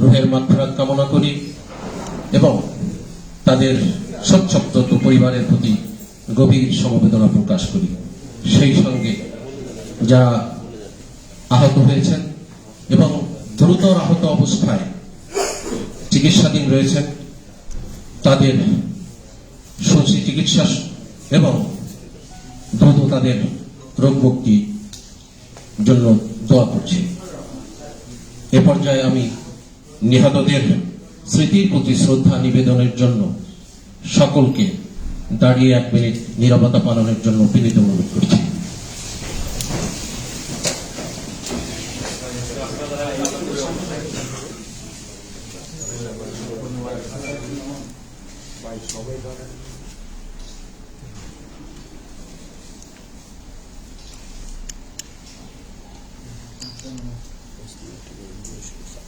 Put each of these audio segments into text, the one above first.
রুহের মাত্রাত কামনা করি এবং তাদের সচ্ছপ্ত পরিবারের প্রতি গভীর সমবেদনা প্রকাশ করি। সেই সঙ্গে যারা আহত হয়েছেন এবং গুরুতর আহত অবস্থায় চিকিৎসাধীন রয়েছেন, তাদের সুচি চিকিৎসা এবং দ্রুত তাদের রোগ মুক্তি জন্য দোয়া করছি। এ পর্যায়ে আমি নিহতদের স্মৃতির প্রতি শ্রদ্ধা নিবেদনের জন্য সকলকে দাঁড়িয়ে এক মিনিট নিরবতা পালনের জন্য বিনীত অনুরোধ করছি।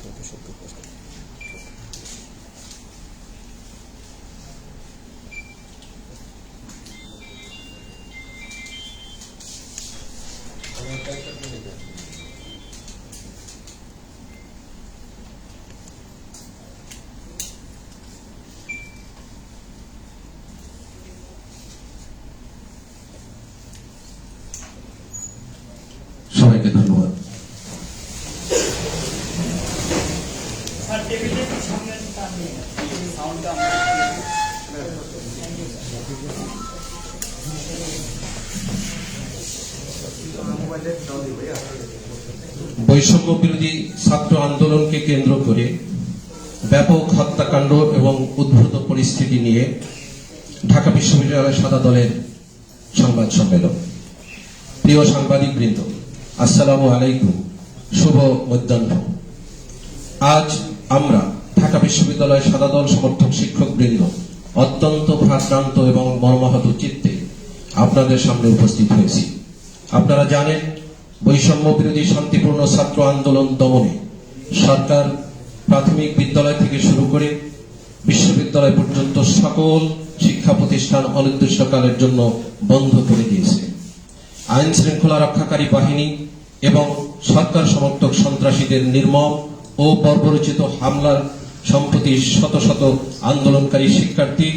creo que. বৈষম্য বিরোধী ছাত্র আন্দোলনকে কেন্দ্র করে ব্যাপক হত্যাকাণ্ড এবং উদ্ভূত পরিস্থিতি নিয়ে ঢাকা বিশ্ববিদ্যালয় সাদা দলের সংবাদ সম্মেলন। প্রিয় সাংবাদিক বৃন্দ আসসালামু আলাইকুম। শুভ মধ্যাহ্ন। আজ আমরা ঢাকা বিশ্ববিদ্যালয় সাদা দল সমর্থক শিক্ষক বৃন্দ অত্যন্ত ভারাক্রান্ত এবং মর্মাহত চিত্তে আপনাদের সামনে উপস্থিত হয়েছি। আপনারা জানেন, বৈষম্য বিরোধী শান্তিপূর্ণ ছাত্র আন্দোলন দমনে সরকার প্রাথমিক বিদ্যালয় থেকে শুরু করে বিশ্ববিদ্যালয় পর্যন্ত সকল শিক্ষা প্রতিষ্ঠান অনির্দিষ্টকালের জন্য বন্ধ করে দিয়েছে। আইন শৃঙ্খলা রক্ষাকারী বাহিনী এবং সরকার সমর্থক সন্ত্রাসীদের নির্মম ও বর্বরচিত হামলার সম্প্রতি শত শত আন্দোলনকারী শিক্ষার্থী,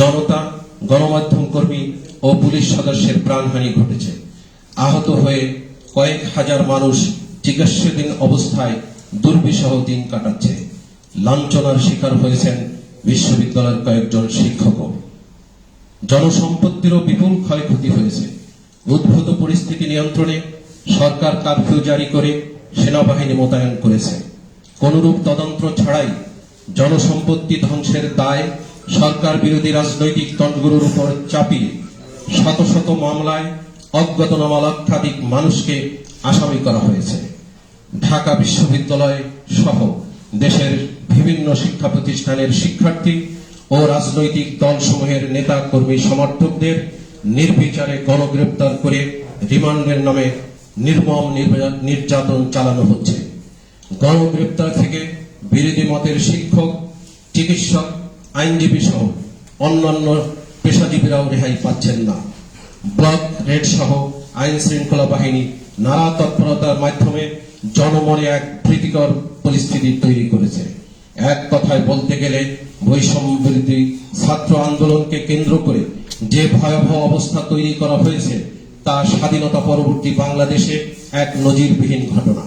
জনতা, গণমাধ্যম কর্মী ও পুলিশ সদস্যের প্রাণহানি ঘটেছে। আহত হয়ে কয়েক হাজার মানুষ চিকিৎসাধীন অবস্থায় দুর্বিষহ দিন কাটাচ্ছে। লাঞ্ছনার শিকার হয়েছেন বিশ্ববিদ্যালয়ের কয়েকজন শিক্ষকও। জনসম্পত্তিরও বিপুল ক্ষয়ক্ষতি হয়েছে। উদ্ভূত পরিস্থিতি নিয়ন্ত্রণে সরকার কারফিউ জারি করে সেনাবাহিনী মোতায়েন করেছে। কোনরূপ তদন্ত ছাড়াই জনসম্পত্তি ধ্বংসের দায় সরকার বিরোধী রাজনৈতিক দলগুলোর উপর চাপিয়ে শত শত মামলায় অজ্ঞাতনামা লক্ষাধিক মানুষকে আসামি করা হয়েছে। ঢাকা বিশ্ববিদ্যালয় সহ দেশের বিভিন্ন শিক্ষা প্রতিষ্ঠানের শিক্ষার্থী ও রাজনৈতিক দলসমূহের নেতা কর্মী সমর্থকদের নির্বিচারে গণগ্রেপ্তার করে রিমান্ডের নামে নির্মম নির্যাতন চালানো হচ্ছে। গণগ্রেপ্তার থেকে বিরোধী মতের শিক্ষক, চিকিৎসক, আইনজীবী সহ অন্যান্য পেশাজীবীরাও রেহাই পাচ্ছেন না। ব্লক রেড সহ আইন শৃঙ্খলা বাহিনী নানা তৎপরতার মাধ্যমে জনমনে এক প্রীতিকর পরিস্থিতি তৈরি করেছে। এক কথায় বলতে গেলে বৈষম্য ছাত্র আন্দোলনকে কেন্দ্র করে যে ভয়াবহ অবস্থা তৈরি করা হয়েছে, তা স্বাধীনতা পরবর্তী বাংলাদেশে এক নজিরবিহীন ঘটনা।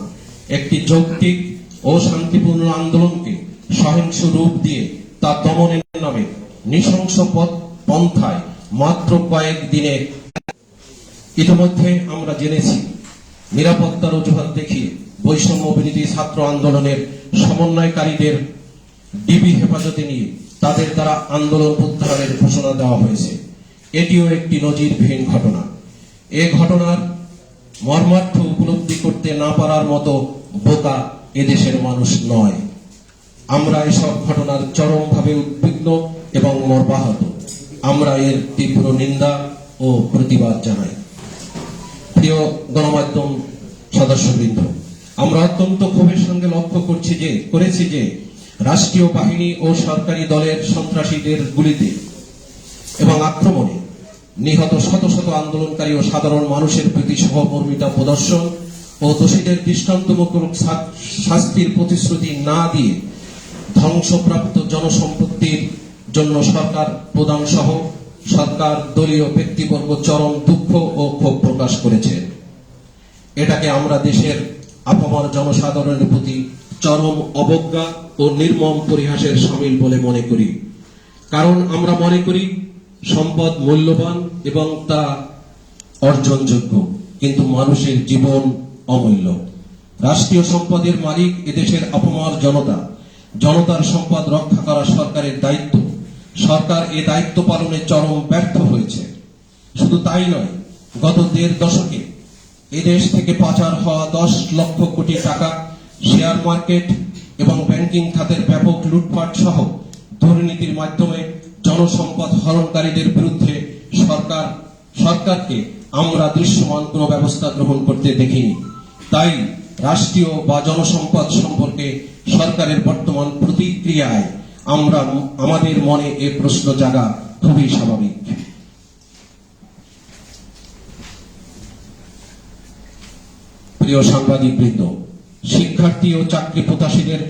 একটি যৌক্তিক ও শান্তিপূর্ণ আন্দোলনকে সহিংস রূপ দিয়ে তা দমনের নামে নৃশংস পথ পন্থায় মাত্র কয়েক দিনে ইতিমধ্যে আমরা জেনেছি নিরাপত্তার অজুহাত দেখিয়ে বৈষম্য বিরোধী ছাত্র আন্দোলনের সমন্বয়কারীদের ডিবি হেফাজতে নিয়ে তাদের দ্বারা আন্দোলন উদ্ধারের ঘোষণা দেওয়া হয়েছে। এটিও একটি নজিরবিহীন ঘটনা। এ ঘটনার মর্মার্থ উপলব্ধি করতে না পারার মতো বোকা এদেশের মানুষ নয়। আমরা এসব ঘটনার চরমভাবে উদ্বিগ্ন এবং মর্মাহত। আমরা এর তীব্র নিন্দা ও প্রতিবাদ জানাই। প্রিয় গণমাধ্যম সদস্যবৃন্দ, আমরা অত্যন্ত ক্ষোভের সঙ্গে লক্ষ্য করছি যে, করেছি যে, রাষ্ট্রীয় বাহিনী ও সরকারি দলের সন্ত্রাসীদের গুলিতে এবং আক্রমণে নিহত শত শত আন্দোলনকারী ও সাধারণ মানুষের প্রতি সহমর্মিতা প্রদর্শন ও দোষীদের দৃষ্টান্তমূলক শাস্তির প্রতিশ্রুতি না দিয়ে ধ্বংসপ্রাপ্ত জনসম্পত্তির জন্য সরকার প্রদান সহ সরকার দলীয় ব্যক্তিবর্গ চরম দুঃখ ও ক্ষোভ প্রকাশ করেছে। এটাকে আমরা দেশের আপামর জনসাধারণের প্রতি চরম অবজ্ঞা ও নির্মম পরিহাসের সামিল বলে মনে করি। কারণ আমরা মনে করি, সম্পদ মূল্যবান এবং তা অর্জনযোগ্য, কিন্তু মানুষের জীবন অমূল্য। রাষ্ট্রীয় সম্পদের মালিক এদেশের অপমর জনতা। জনতার সম্পদ রক্ষা করা সরকারের দায়িত্ব। সরকার এ দায়িত্ব পালনে চরম ব্যর্থ হয়েছে। শুধু তাই নয়, গত দেড় দশকে এদেশ থেকে পাচার হওয়া দশ লক্ষ কোটি টাকা, শেয়ার মার্কেট এবং ব্যাংকিং খাতের ব্যাপক লুটপাট সহ দুর্নীতির মাধ্যমে জনসম্পদ হরণকারীদের বিরুদ্ধে সরকার, সরকারকে আমরা দৃশ্যমান কোনো ব্যবস্থা গ্রহণ করতে দেখিনি। তাই রাষ্ট্রীয় বা জনসম্পদ সম্পর্কে সরকারের বর্তমান প্রতিক্রিয়ায় আমরা আমাদের মনে এ প্রশ্ন জাগা খুবই স্বাভাবিক। প্রিয় সাংবাদিক বৃন্দ শিক্ষার্থী ও চাকরি প্রত্যাশীদের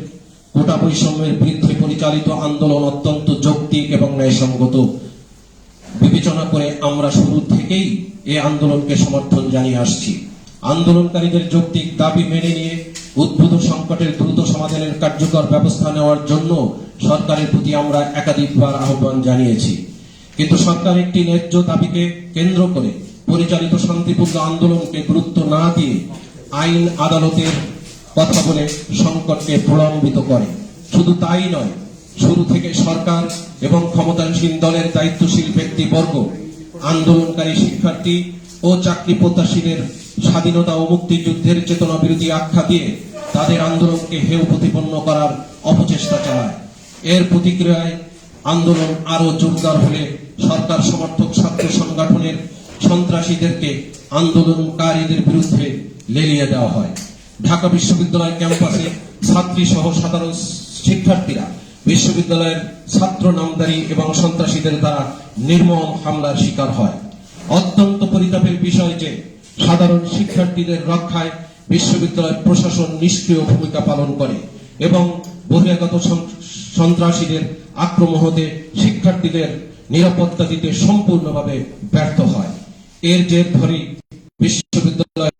কোটা বৈষম্যের বিরুদ্ধে পরিচালিত আন্দোলন অত্যন্ত যৌক্তিক এবং ন্যায়সঙ্গত। বিবেচনা করে আমরা শুরু থেকেই এই আন্দোলনকে সমর্থন জানিয়ে আসছি। আন্দোলনকারীদের যৌক্তিক দাবি মেনে নিয়ে উদ্ভূত সংকটের দ্রুত সমাধানের কার্যকর ব্যবস্থা নেওয়ার জন্য সরকারের প্রতি আমরা একাধিকবার আহ্বান জানিয়েছি। কিন্তু সরকার একটি ন্যায্য দাবিকে কেন্দ্র করে পরিচালিত শান্তিপূর্ণ আন্দোলনকে গুরুত্ব না দিয়ে আইন আদালতের কথা বলে সংকটকে প্রলম্বিত করে। শুধু তাই নয়, শুরু থেকে সরকার এবং ক্ষমতাসীন দলের দায়িত্বশীল ব্যক্তিবর্গ, আন্দোলনকারী শিক্ষার্থী ও চাকরি প্রত্যাশীদের স্বাধীনতা ও মুক্তিযুদ্ধের চেতনা বিরোধী আখ্যা দিয়ে তাদের আন্দোলনকে হেউ প্রতিপন্ন করার অপচেষ্টা চালায়। এর প্রতিক্রিয়ায় আন্দোলন আরও জোরদার হলে সরকার সমর্থক ছাত্র সংগঠনের সন্ত্রাসীদেরকে আন্দোলনকারীদের বিরুদ্ধে লেলিয়ে দেওয়া হয়। ঢাকা বিশ্ববিদ্যালয় ক্যাম্পাসে ছাত্রী সহ সাধারণ শিক্ষার্থীরা বিশ্ববিদ্যালয়ের ছাত্র নামদারি এবং সন্ত্রাসীদের দ্বারা নির্মম হামলার শিকার হয়। অত্যন্ত পরিতাপের বিষয় যে সাধারণ শিক্ষার্থীদের রক্ষায় বিশ্ববিদ্যালয় প্রশাসন নিষ্ক্রিয় ভূমিকা পালন করে এবং বহিরাগত সন্ত্রাসীদের আক্রমণ হতে শিক্ষার্থীদের নিরাপত্তা দিতে সম্পূর্ণভাবে ব্যর্থ হয়। এর জের ধরেই বিশ্ববিদ্যালয়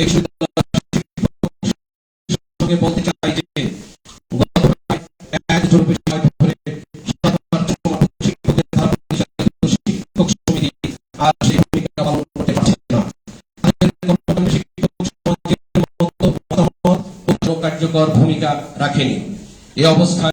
এই বলতে চাই যে কার্যকর ভূমিকা রাখেনি। এই অবস্থায়